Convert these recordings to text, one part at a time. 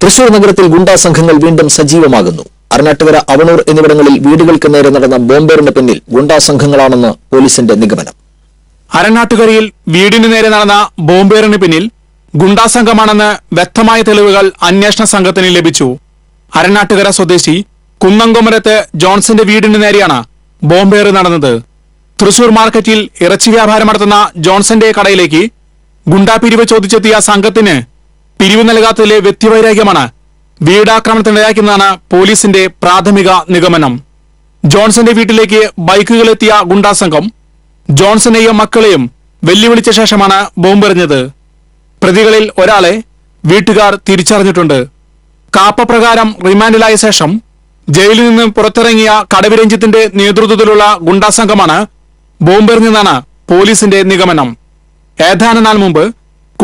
തൃശൂർ നഗരത്തിൽ ഗുണ്ടാ സംഘങ്ങൾ വീണ്ടും സജീവമാകുന്നു. അരണാട്ടുകര അവണൂർ എന്നിവിടങ്ങളിൽ വീടുകൾക്ക് നേരെ നടന്ന ബോംബേറിന് പിന്നിൽ ഗുണ്ടാ സംഘങ്ങളാണെന്ന് പോലീസിന്റെ നിഗമനം. അരനാട്ടുകരയിൽ വീടിനു നേരെ നടന്ന ബോംബേറിന് പിന്നിൽ ഗുണ്ടാ സംഘമാണെന്ന് വ്യക്തമായ തെളിവുകൾ അന്വേഷണ സംഘത്തിന് ലഭിച്ചു. അരനാട്ടുകര സ്വദേശി കുന്നംകുമരത്ത് ജോൺസന്റെ വീടിനു നേരെയാണ് ബോംബേറ് നടന്നത്. തൃശൂർ മാർക്കറ്റിൽ ഇറച്ചി വ്യാപാരം നടത്തുന്ന ജോൺസന്റെ കടയിലേക്ക് ഗുണ്ടാ പിരിവ് ചോദിച്ചെത്തിയ സംഘത്തിന് പിരിവ് നൽകാത്തതിലെ വ്യക്തിവൈരാഗ്യമാണ് വീടാക്രമണത്തിനിടയാക്കുന്നതാണ് പോലീസിന്റെ പ്രാഥമിക നിഗമനം. ജോൺസന്റെ വീട്ടിലേക്ക് ബൈക്കുകളെത്തിയ ഗുണ്ടാസംഘം ജോൺസനെയും മക്കളെയും വെല്ലുവിളിച്ച ശേഷമാണ് ബോംബെറിഞ്ഞത് പ്രതികളിൽ ഒരാളെ വീട്ടുകാർ തിരിച്ചറിഞ്ഞിട്ടുണ്ട്. കാപ്പപ്രകാരം റിമാൻഡിലായ ശേഷം ജയിലിൽ നിന്ന് പുറത്തിറങ്ങിയ കടവിരഞ്ജിത്തിന്റെ നേതൃത്വത്തിലുള്ള ഗുണ്ടാസംഘമാണ് ബോംബെറിഞ്ഞെന്നാണ് പോലീസിന്റെ നിഗമനം. ഏതാനും നാൾ മുമ്പ്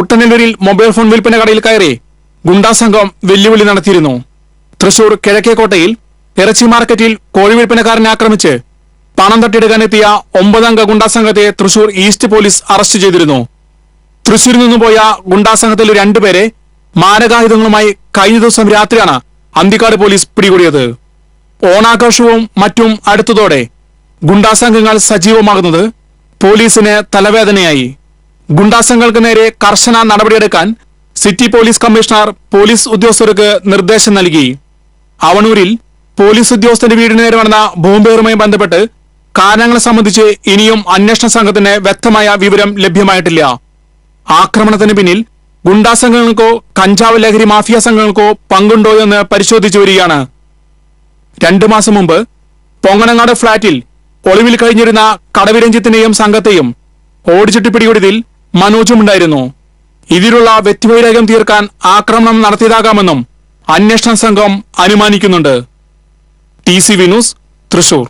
കുട്ടനെല്ലൂരിൽ മൊബൈൽ ഫോൺ വിൽപ്പന കടയിൽ കയറി ഗുണ്ടാസംഘം വെല്ലുവിളി നടത്തിയിരുന്നു. തൃശൂർ കിഴക്കേക്കോട്ടയിൽ ഇറച്ചി മാർക്കറ്റിൽ കോഴി വിൽപ്പനക്കാരനെ ആക്രമിച്ച് പണം തട്ടിയെടുക്കാനെത്തിയ ഒമ്പതംഗ ഗുണ്ടാസംഘത്തെ തൃശൂർ ഈസ്റ്റ് പോലീസ് അറസ്റ്റ് ചെയ്തിരുന്നു. തൃശൂരിൽ നിന്നു പോയ ഗുണ്ടാസംഘത്തിൽ രണ്ടുപേരെ മാരകായുധങ്ങളുമായി കഴിഞ്ഞ ദിവസം രാത്രിയാണ് അന്തിക്കാട് പോലീസ് പിടികൂടിയത്. ഓണാഘോഷവും മറ്റും അടുത്തതോടെ ഗുണ്ടാസംഘങ്ങൾ സജീവമാകുന്നത് പോലീസിന് തലവേദനയായി. ഗുണ്ടാസംഘങ്ങൾക്ക് നേരെ കർശന നടപടിയെടുക്കാൻ സിറ്റി പോലീസ് കമ്മീഷണർ പോലീസ് ഉദ്യോഗസ്ഥർക്ക് നിർദ്ദേശം നൽകി. അവണൂരിൽ പോലീസ് ഉദ്യോഗസ്ഥന്റെ വീടിന് നേരെ നടന്ന ബോംബേറുമായി ബന്ധപ്പെട്ട് കാരണങ്ങൾ സംബന്ധിച്ച് ഇനിയും അന്വേഷണ സംഘത്തിന് വ്യക്തമായ വിവരം ലഭ്യമായിട്ടില്ല. ആക്രമണത്തിന് പിന്നിൽ ഗുണ്ടാ സംഘങ്ങൾക്കോ കഞ്ചാവ് ലഹരി മാഫിയ സംഘങ്ങൾക്കോ പങ്കുണ്ടോ എന്ന് പരിശോധിച്ചു വരികയാണ്. രണ്ടു മാസം മുമ്പ് പൊങ്ങണങ്ങാട് ഫ്ളാറ്റിൽ ഒളിവിൽ കഴിഞ്ഞിരുന്ന കടവിരഞ്ജിത്തിനെയും സംഘത്തെയും ഓടിച്ചിട്ട് പിടികൂടിയതിൽ മനോജും ഉണ്ടായിരുന്നു ഇതിലുള്ള വ്യക്തിവൈരാഗ്യം തീർക്കാൻ ആക്രമണം നടത്തിയതാകാമെന്നും അന്വേഷണ സംഘം അനുമാനിക്കുന്നുണ്ട്. T C വിനൂസ് Thrissur.